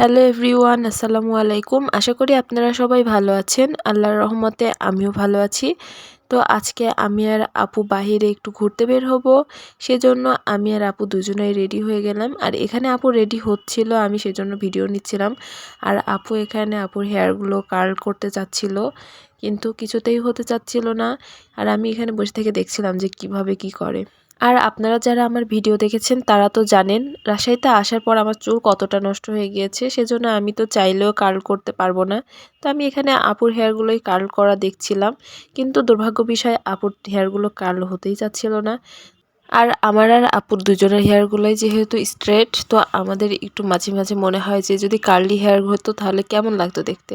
Hello everyone আসসালামু আলাইকুম আশা করি আপনারা সবাই ভালো আছেন। আল্লাহর রহমতে আমিও ভালো আছি। তো আজকে আমি আর আপু বাহিরে একটু ঘুরতে বের হব। সেজন্য আমি আর আপু দুজনেই রেডি হয়ে গেলাম। আর এখানে আপু রেডি হচ্ছিল, আমি সেজন্য ভিডিও নিচ্ছিলাম। আর আপু এখানে আপুর হেয়ারগুলো কার্ল করতে চাচ্ছিল, কিন্তু কিছুতেই হতে চাচ্ছিল না। আর আমি এখানে বসে থেকে দেখছিলাম যে কীভাবে কি করে। আর আপনারা যারা আমার ভিডিও দেখেছেন, তারা তো জানেন, রাজশাহীতে আসার পর আমার চুল কতটা নষ্ট হয়ে গিয়েছে, সেজন্য আমি তো চাইলেও কার্ল করতে পারব না। তো আমি এখানে আপুর হেয়ারগুলোই কার্ল করা দেখছিলাম, কিন্তু দুর্ভাগ্য বিষয় আপুর হেয়ারগুলো কার্ল হতেই চাচ্ছিল না। আর আমার আর আপুর দুজনের হেয়ারগুলোই যেহেতু স্ট্রেট, তো আমাদের একটু মাঝে মাঝে মনে হয় যে, যদি কার্লি হেয়ার হতো তাহলে কেমন লাগতো দেখতে?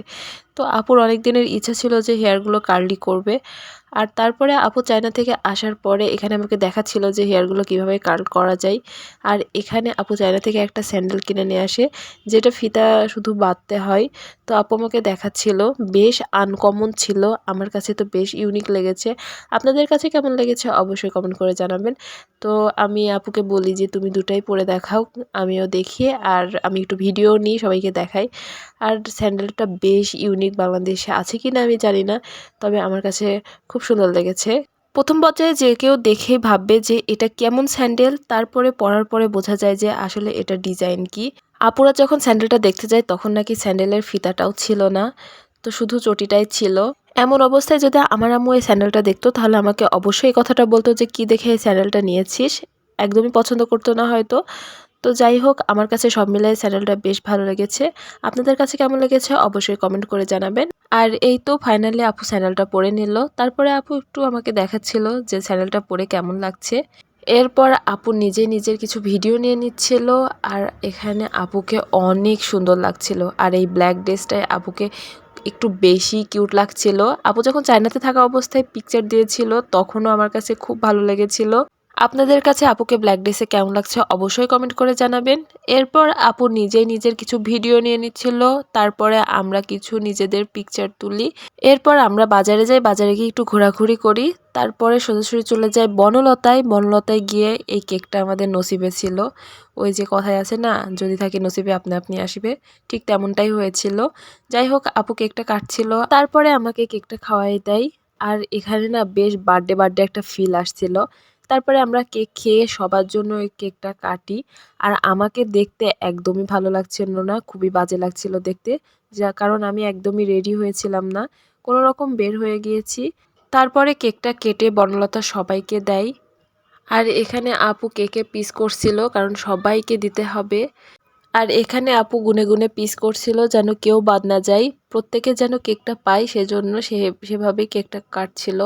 তো আপুর অনেক দিনের ইচ্ছা ছিল যে হেয়ারগুলো কার্লি করবে। আর তারপরে আপু চায়না থেকে আসার পরে এখানে আমাকে দেখাচ্ছিল যে হেয়ারগুলো কীভাবে কার্ল করা যায়। আর এখানে আপু চায়না থেকে একটা স্যান্ডেল কিনে নিয়ে আসে, যেটা ফিতা শুধু বাঁধতে হয়। তো আপু আমাকে দেখাচ্ছিল, বেশ আনকমন ছিল, আমার কাছে তো বেশ ইউনিক লেগেছে। আপনাদের কাছে কেমন লেগেছে অবশ্যই কমেন্ট করে জানাবেন। তো আমি আপুকে বলি যে তুমি দুটাই পরে দেখাও, আমিও দেখি, আর আমি একটু ভিডিও নিই সবাইকে দেখাই। আর স্যান্ডেলটা বেশ ইউনিক বাংলাদেশে আছে কি না আমি জানি না, তবে আমার কাছে খুব সুন্দর লেগেছে। প্রথম পর্যায়ে যে কেউ দেখেই ভাববে যে এটা কেমন স্যান্ডেল, তারপরে পরার পরে বোঝা যায় যে আসলে এটা ডিজাইন কি। আপুরা যখন স্যান্ডেলটা দেখতে যায়, তখন নাকি স্যান্ডেলের ফিতাটাও ছিল না, তো শুধু চটিটাই ছিল। এমন অবস্থায় যদি আমার আম্মু এই স্যান্ডেলটা দেখতো, তাহলে আমাকে অবশ্যই কথাটা বলতো যে, কি দেখে এই স্যান্ডেলটা নিয়েছিস? একদমই পছন্দ করতো না হয়তো। তো যাই হোক, আমার কাছে সব মিলাই স্যান্ডেলটা বেশ ভালো লেগেছে। আপনাদের কাছে কেমন লেগেছে অবশ্যই কমেন্ট করে জানাবেন। আর এই তো ফাইনালি আপু স্যান্ডেলটা পরে নিল। তারপরে আপু একটু আমাকে দেখাচ্ছিল যে স্যান্ডেলটা পরে কেমন লাগছে। এরপর আপু নিজে নিজের কিছু ভিডিও নিয়ে নিচ্ছিল আর এখানে আপুকে অনেক সুন্দর লাগছিল। আর এই ব্ল্যাক ড্রেসটায় আপুকে একটু বেশি কিউট লাগছিল। আপু যখন চায়নাতে থাকা অবস্থায় পিকচার দিয়েছিল, তখনও আমার কাছে খুব ভালো লেগেছিল। আপনাদের কাছে আপুকে ব্ল্যাক ড্রেসে কেমন লাগছে অবশ্যই কমেন্ট করে জানাবেন। এরপর আপু নিজেই নিজের কিছু ভিডিও নিয়ে নিচ্ছিল, তারপরে আমরা কিছু নিজেদের পিকচার তুলি। এরপর আমরা বাজারে যাই, বাজারে গিয়ে একটু ঘোরাঘুরি করি। তারপরে সোজাসুজি চলে যাই বনলতায়। বনলতায় গিয়ে এই কেকটা আমাদের নসিবে ছিল। ওই যে কথায় আছে না, যদি থাকে নসিবে আপনি আপনি আসবে। ঠিক তেমনটাই হয়েছিল। যাই হোক, আপু কেকটা কাটছিল। তারপরে আমাকে কেকটা খাওয়াই দেয়। আর এখানে না বেশ বার্থডে বার্থডে একটা ফিল আসছিল। তারপরে আমরা কেক খেয়ে সবার জন্য ওই কেকটা কাটি। আর আমাকে দেখতে একদমই ভালো লাগছিল না, খুবই বাজে লাগছিল দেখতে। যা, কারণ আমি একদমই রেডি হয়েছিলাম না। কোনো রকম বের হয়ে গিয়েছি। তারপরে কেকটা কেটে বনলতা সবাইকে দেয়। আর এখানে আপু কেকে পিস করছিল, কারণ সবাইকে দিতে হবে। আর এখানে আপু গুনে গুনে পিস করছিল যেন কেউ বাদ না যায়। প্রত্যেকে যেন কেকটা পায়, সেজন্য সে, সেভাবেই কেকটা কাটছিল।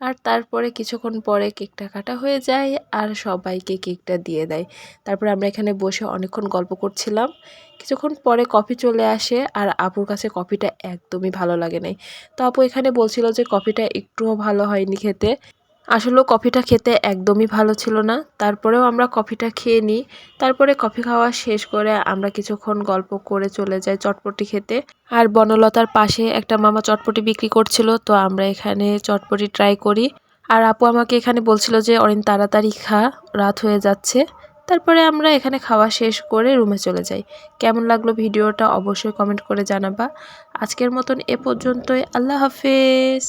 আর তারপরে কিছুক্ষণ পরে কেকটা কাটা হয়ে যায় আর সবাইকে কেকটা দিয়ে দেয়। তারপরে আমরা এখানে বসে অনেকক্ষণ গল্প করছিলাম। কিছুক্ষণ পরে কফি চলে আসে আর আপুর কাছে কফিটা একদমই ভালো লাগে নাই। তো আপু এখানে বলছিল যে কফিটা একটুও ভালো হয়নি খেতে। আসলেও কফিটা খেতে একদমই ভালো ছিল না। তারপরেও আমরা কফিটা খেয়ে নিই। তারপরে কফি খাওয়া শেষ করে আমরা কিছুক্ষণ গল্প করে চলে যাই চটপটি খেতে। আর বনলতার পাশে একটা মামা চটপটি বিক্রি করছিল, তো আমরা এখানে চটপটি ট্রাই করি। আর আপু আমাকে এখানে বলছিল যে, অরিন, তাড়াতাড়ি খা, রাত হয়ে যাচ্ছে। তারপরে আমরা এখানে খাওয়া শেষ করে রুমে চলে যাই। কেমন লাগল ভিডিওটা অবশ্যই কমেন্ট করে জানাবা। আজকের মতন এ পর্যন্তই। আল্লাহ হাফেজ।